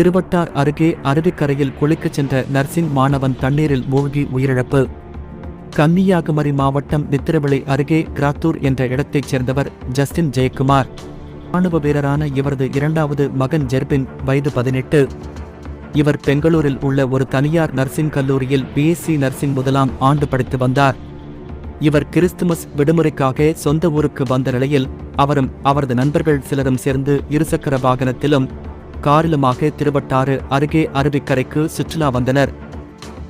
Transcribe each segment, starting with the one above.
திருவட்டார் அருகே அருவிக்கரையில் குளிக்கச் சென்ற நர்சிங் மாணவன் தண்ணீரில் மூழ்கி உயிரிழப்பு. கன்னியாகுமரி மாவட்டம் நித்திரவிளை அருகே கிராத்தூர் என்ற இடத்தைச் சேர்ந்தவர் ஜஸ்டின் ஜெயக்குமார். ராணுவ வீரரான இவரது இரண்டாவது மகன் ஜெர்பின் வயது பதினெட்டு. இவர் பெங்களூரில் உள்ள ஒரு தனியார் நர்சிங் கல்லூரியில் பிஎஸ்சி நர்சிங் முதலாம் ஆண்டு படித்து வந்தார். இவர் கிறிஸ்துமஸ் விடுமுறைக்காக சொந்த ஊருக்கு வந்த நிலையில் அவரும் அவரது நண்பர்கள் சிலரும் சேர்ந்து இருசக்கர வாகனத்திலும் காரிலுமாக திருவட்டாறு அருகே அருவிக்கரைக்கு சுற்றுலா வந்தனர்.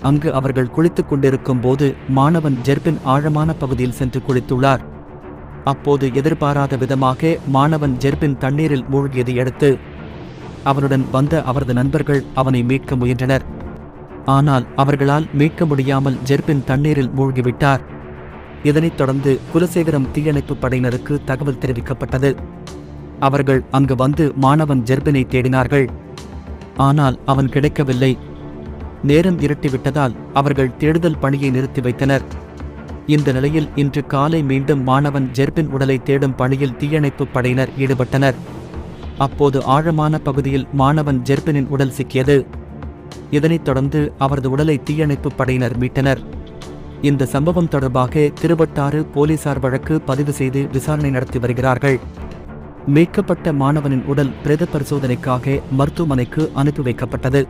அங்கு அவர்கள் குளித்துக் கொண்டிருக்கும் போது மாணவன் ஜெர்பின் ஆழமான பகுதியில் சென்று குளித்துள்ளார். அப்போது எதிர்பாராத விதமாக மாணவன் ஜெர்பின் தண்ணீரில் மூழ்கியதை அடுத்து அவனுடன் வந்த அவரது நண்பர்கள் அவனை மீட்க முயன்றனர். ஆனால் அவர்களால் மீட்க முடியாமல் ஜெர்பின் தண்ணீரில் மூழ்கிவிட்டார். இதனைத் தொடர்ந்து குலசேகரம் தீயணைப்பு படையினருக்கு தகவல் தெரிவிக்கப்பட்டது. அவர்கள் அங்கு வந்து மாணவன் ஜெர்பினை தேடினார்கள். ஆனால் அவன் கிடைக்கவில்லை. நேரம் இருட்டிவிட்டதால் அவர்கள் தேடுதல் பணியை நிறுத்தி வைத்தனர். இந்த நிலையில் இன்று காலை மீண்டும் மாணவன் ஜெர்பின் உடலை தேடும் பணியில் தீயணைப்பு படையினர் ஈடுபட்டனர். அப்போது ஆழமான பகுதியில் மாணவன் ஜெர்பினின் உடல் சிக்கியது. இதனைத் தொடர்ந்து அவரது உடலை தீயணைப்பு படையினர் மீட்டனர். இந்த சம்பவம் தொடர்பாக திருவட்டாறு போலீசார் வழக்கு பதிவு செய்து விசாரணை நடத்தி வருகிறார்கள். மீட்கப்பட்ட மாணவனின் உடல் பிரேத பரிசோதனைக்காக மருத்துவமனைக்கு அனுப்பி வைக்கப்பட்டது.